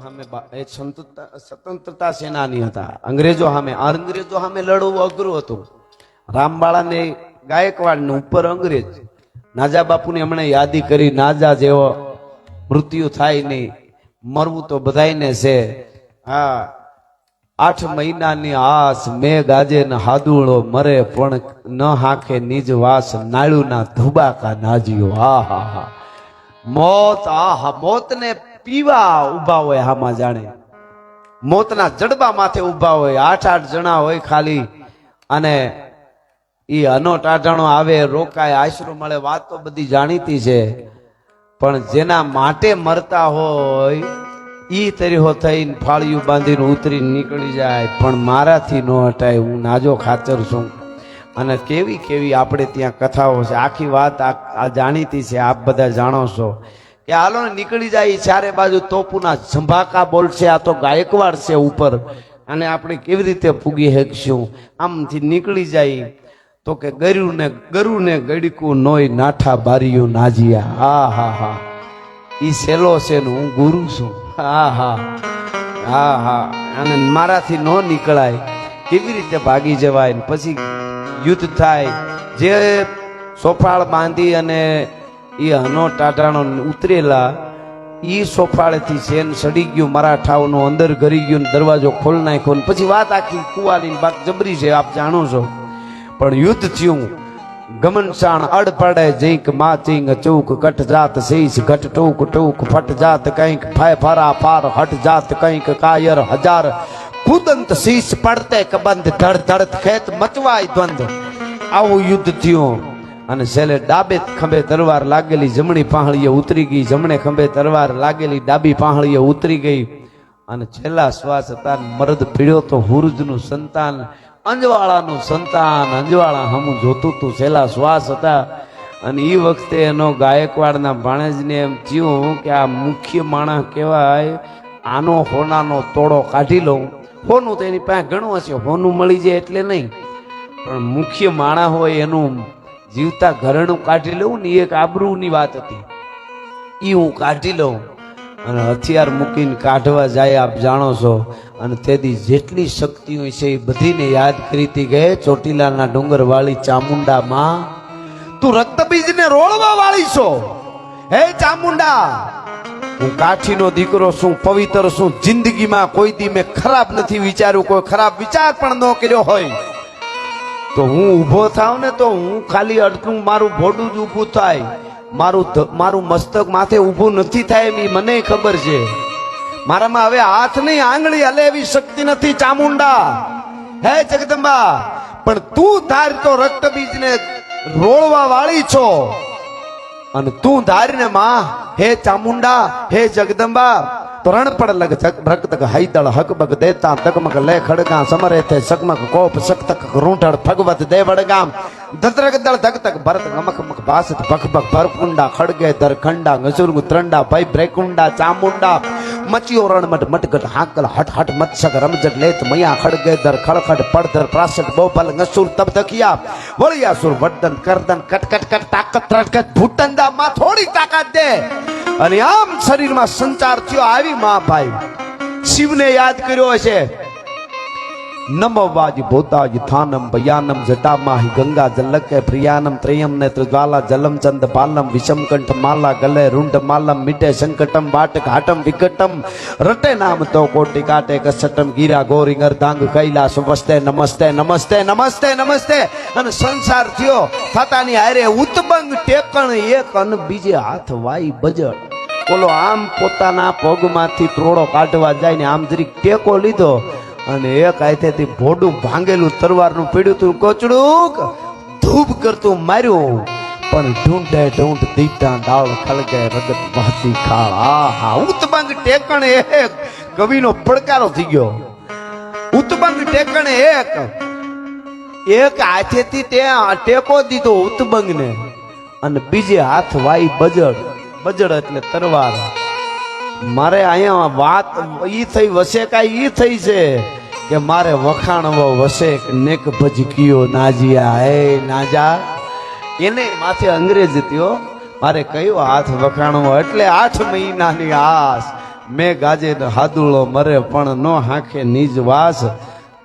સામે એ સ્વતંત્રતા સેનાની હતા. અંગ્રેજો સામે અંગ્રેજો સામે લડવું અઘરું હતું. રામબાળાને ગાયકવાડ ને ઉપર અંગ્રેજ. નાજા બાપુને એમણે યાદી કરી, નાજા જેવો મૃત્યુ થાય નહીં. મરવું તો બધાયને છે. હા, આઠ મહિનાની આસ મે ગાજે ને હાદુળો મરે, પણ ન હાખે નિજ વાસ નાળું ના ધુબાકા નાજ્યો. હા હા હા મોત આ મોતને પીવા ઊભા હોય હામાં જાણે. મોતના જડબા માથે ઊભા હોય, આઠ આઠ જણા હોય ખાલી. અને એ અનોટ ટાઢાણો આવે, રોકાય, આશરો મળે, વાત તો બધી જાણીતી છે. પણ જેના માટે મરતા હોય, ઈ તરીહો થઈને ફાળિયું બાંધીને ઉતરીને નીકળી જાય. પણ મારાથી ન હટાય, હું નાજો ખાતર છું. અને કેવી કેવી આપણે ત્યાં કથાઓ છે. આખી વાત આ જાણીતી છે, આપ બધા જાણો છો. કે હાલો નીકળી જાય ચારે બાજુ તોપુના ઝંભાકા બોલશે, આ તો ગાયકવાડ છે ઉપર. અને આપણે કેવી રીતે પૂગી શકશું આમથી નીકળી જાય. તો કે ગરુ ને ગરુ ને ગડકું નોય નાઠા બારીયું નાજિયા. હા હા હા. ઈ સેલો છે ને હું ગુરુ છું. હા હા. હા હા. અને મારાથી ન નીકળાય. કેવી રીતે ભાગી જવાય પછી યુદ્ધ થાય. જે સોફાળ બાંધી અને એ હનો ટાટાનો ઉતરેલા એ સોફાળેથી શેન સડી ગયું, મરાઠાઓનો અંદર ઘરી ગયું દરવાજો ખોલ નાખ્યો પછી વાત આખી કુવાલી બાક જબરી છે, આપ જાણો છો. પણ યુદ્ધ થયું. ગમનસાણ અડ પડે જઈક માચિંગ ચૂક કટ જાત શીશ ઘટ ટૂક ટૂક ફટ જાત, કંઈક ફાય ફરા ફાર હટ જાત, કંઈક કાયર હજાર. કુદંત શીશ પડતે કબંધ, ધડ ધડ ખેત મચવાય દ્વંદ. આવું યુદ્ધ થયું. અને છેલ્લે ડાબે ખંભે તરવાર લાગેલી જમણી પાહળીએ ઉતરી ગઈ, જમણે ખંભે તરવાર લાગેલી ડાબી પાહળીએ ઉતરી ગઈ. અને છેલ્લા શ્વાસ હતા, મરદ પીડ્યો તો હુરજનું સંતાન, અંજવાળાનું સંતાન, અંજવાળા હમું જોતું તું. છેલ્લા શ્વાસ હતા. અને એ વખતે એનો ગાયકવાડના ભાણેજને એમ થયું કે આ મુખ્ય માણસ કહેવાય, આનો હોનાનો તોડો કાઢી લઉં. હોનું તો એની પાસે ઘણું હશે, હોનું મળી જાય એટલે નહીં. પણ મુખ્ય માણા હોય એનું જીવતા ઘરેણું કાઢી લઉં ને એક આબરૂની વાત હતી. એ હું કાઢી લઉં અને હથિયાર મૂકીને કાઢવા જાય આપ જાણો છો. અને તેથી જેટલી શક્તિ હોય છે એ બધીને યાદ કરીતી ગયે ચોટીલાના ડુંગર વાળી ચામુંડામાં તું રક્તબીજને રોળવા વાળી છો. હે ચામુંડા, હું કાઠીનો દીકરો છું, પવિત્ર છું. જિંદગીમાં કોઈ દી મેં ખરાબ નથી વિચાર્યું, કોઈ ખરાબ વિચાર પણ ન કર્યો હોય. તો હું ઊભો થાવ ને તો હું ખાલી અડકું, મારું ભોડું જ ઊભું થાય. મારું મારું મસ્તક માથે ઊભું નથી થાય એમ મને ખબર છે. મારામાં હવે હાથ નહીં, આંગળી હલે એવી શક્તિ નથી, ચામુંડા. હે જગદંબા, પણ તું ધાર તો રક્તબીજને રોળવા વાળી છો. અને તું ધારીને માં, હે ચામુંડા, હે જગદંબા તો રણ પડ લગ જગ ભક્તક હૈદળ હકબક દેતા તકમક લે ખડગા સમરે તે સકમક કોપ સક્તક રૂંઢળ ભગવત દે વડગામ ધતરક દળ ધકતક ભરત ગમક મક ભાસત ભખ ભખ ભરકુંડા ખડગે ધર ખંડા ગસુરગુ ત્રંડા ભય બ્રેકુંડા ચામુંડા મચ્યો રણમટ મટગટ હાકલ હટ હટ મત્સક રમજટ લેત મયા ખડગે દર ખડખડ પડધર પ્રાસટ બોપલ, ગસુર, તબ તકિયા વળિયાસુર, વર્ધન, કરદન, કટ કટ તાકત ત્રટકટ ભૂટંદા માં થોડી તાકાત દે. અને આમ શરીરમાં સંચાર થયો આવી મા ભાઈ શિવને યાદ કર્યો હશે. નમવાજ ભૂતાજ થાનમ ભયાનમ જટામાહી ગંગા જલકે પ્રિયાનમ ત્રયમ નેત્ર જ્વાલા જલમ ચંદ પાલમ વિષમ કંઠ માલા ગલે રૂંઢ માલમ મીટે સંકટમ બાટ ઘાટમ વિકટમ. રટે નામ તો કોટી કાટે કસટમ ગીરા ગોરી અર્ધાંગ કૈલાસ વસ્તે નમસ્તે નમસ્તે નમસ્તે નમસ્તે. અને સંસાર થયો. થતાની હારે ઉત્બંગ ટેકણ એક અને બીજે હાથ વાઈ બજટ બોલો આમ પોતાના પગમાંથી ત્રોડો કાઢવા જાય ને આમ જરીક ટેકો લીધો. અને એક હાથેથી ભોડું ભાંગેલું તરવારનું પીડ્યું તું કોચડું ધૂપ કરતું માર્યું. પણ ઢૂંઢે ઢૂંઢ દીટા ડાળ ખળગે રગત વહતી ખાળ. આ હા ઉતબંગ ટેકણ એક કવિનો પડકારો થઈ ગયો. ઉતબંગ ટેકણ એક એક હાથેથી તે ટેકો દીધો ઉતબંગને. અને બીજે હાથ વાઈ બજડ બજડ એટલે તરવાર મારે અહીંયા વાત ઈ થઈ, વસે કાંઈ ઈ થઈ છે કે મારે વખાણવો વસે નેક ભજકીઓ નાજિયા. હે નાજા. એને માથે અંગ્રેજ થયો. મારે કયો હાથ વખાણવો? એટલે આઠ મહિનાની આસ. મેં ગાજે હાદુળો મરે પણ નો હાંખે નિજ વાસ.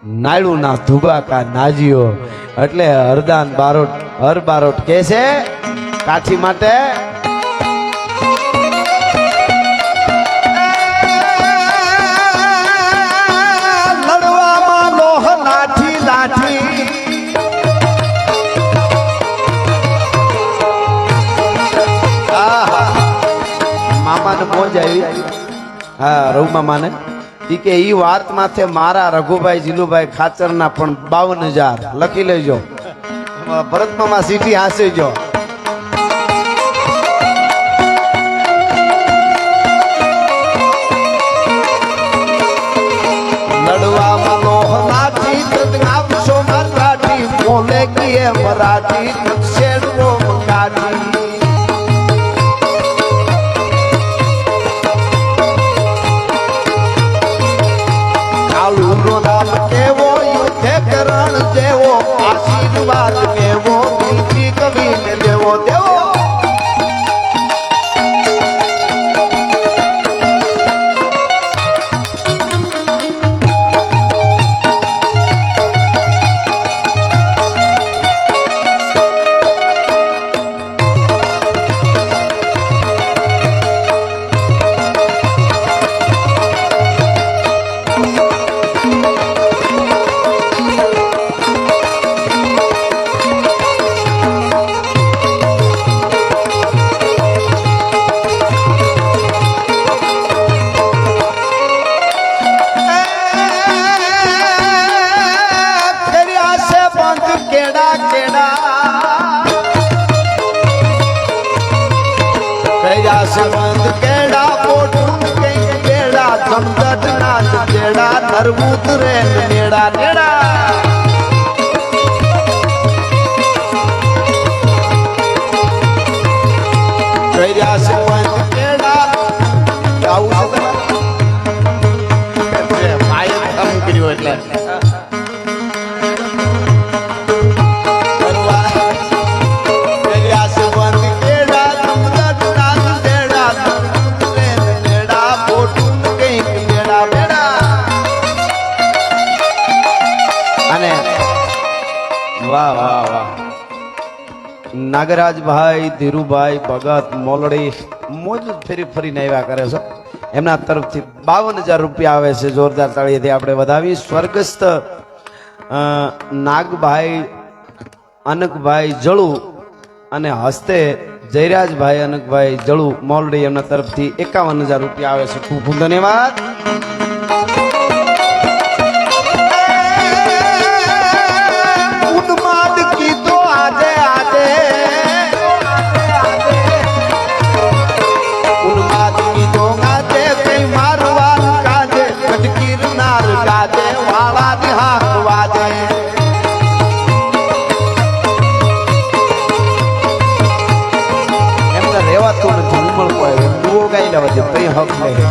નાયડું ધુબાકા નાજીઓ એટલે હરદાન બારોટ હર બારોટ કે છે, કાઠી માટે મામાને આવી. હા રઘુ માને એ કે એ વાત માથે મારા રઘુભાઈ જીલુભાઈ ખાચરના પણ બાવન હજાર. લખી લેજો. ભરત મામા સીટી હાંસી જો મરાઠી શેડવો કાઢી Aruba ફેર્યા છે બંધ કેડા પોટું કઈ કેડા સમજટ નાચ કેડા નરવું રે નેડા નેડા ફેર્યા છે અને વાહ વાહ વાહ. નાગરાજભાઈ, ધીરુભાઈ, ભગત, મોલડી મોજ ફેરી ફરીને આવ્યા કરે છે. એમના તરફથી બાવન હજાર રૂપિયા આવે છે જોરદાર તાળીથી આપણે વધાવી. સ્વર્ગસ્થ નાગભાઈ, અનકભાઈ જળુ અને હસ્તે જયરાજભાઈ, અનકભાઈ જળુ, મોલડી એમના તરફથી એકાવન હજાર રૂપિયા આવે છે. ખૂબ ખૂબ ધન્યવાદ. કટકીરનાર કાજે વાળા દિહાક વાજે એમને રેવાતું નથી ઉમળ કોઈ ગાઈ લેવા દે કઈ હક નહીં.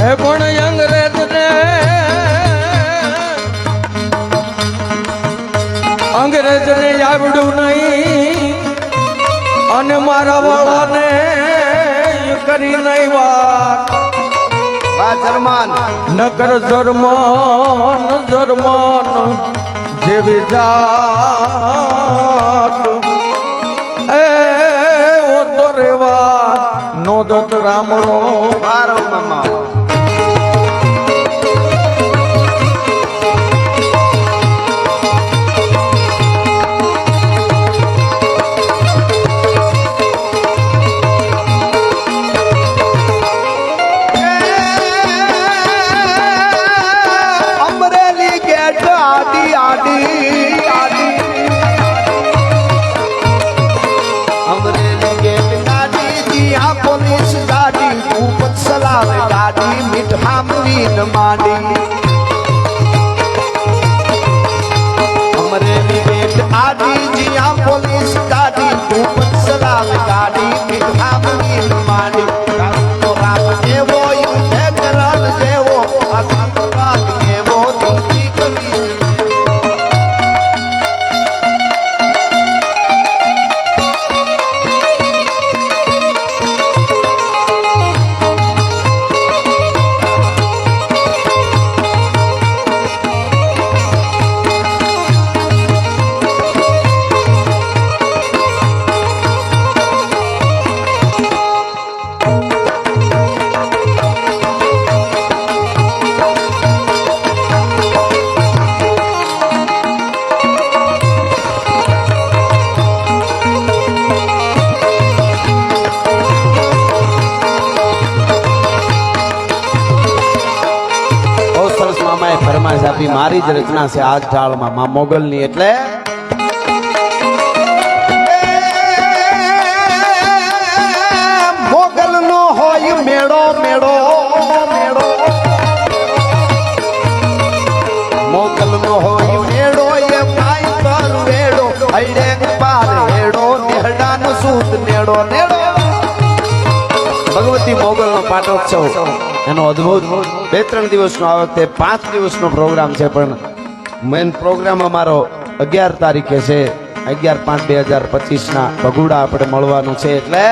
હે પણ અંગ્રેજ ને અંગ્રેજ ને આવડ્યું નહીં અને મારા વાળાને કરી નહીં વાત. નગર જરમાન જરમાન જેવી જાત. એ ઓ તો રેવા નોદત રામરો બારો મામા પોલીસ ગાડી ઉપર સલાવે ગાડી મીઠા મરીન માંડી. ગાભી મારી જ રચના છે આ ઢાળમાં મા મોગલની. એટલે પાટોત્સવ એનો અદ્ભુત બે ત્રણ દિવસનો આ વખતે પાંચ દિવસનો પ્રોગ્રામ છે, પણ મેન પ્રોગ્રામ અમારો અગિયાર તારીખે છે. અગિયાર પાંચ બે હજાર પચીસના ભગુડા આપણે મળવાનું છે, એટલે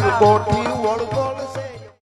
આવડ રણેથી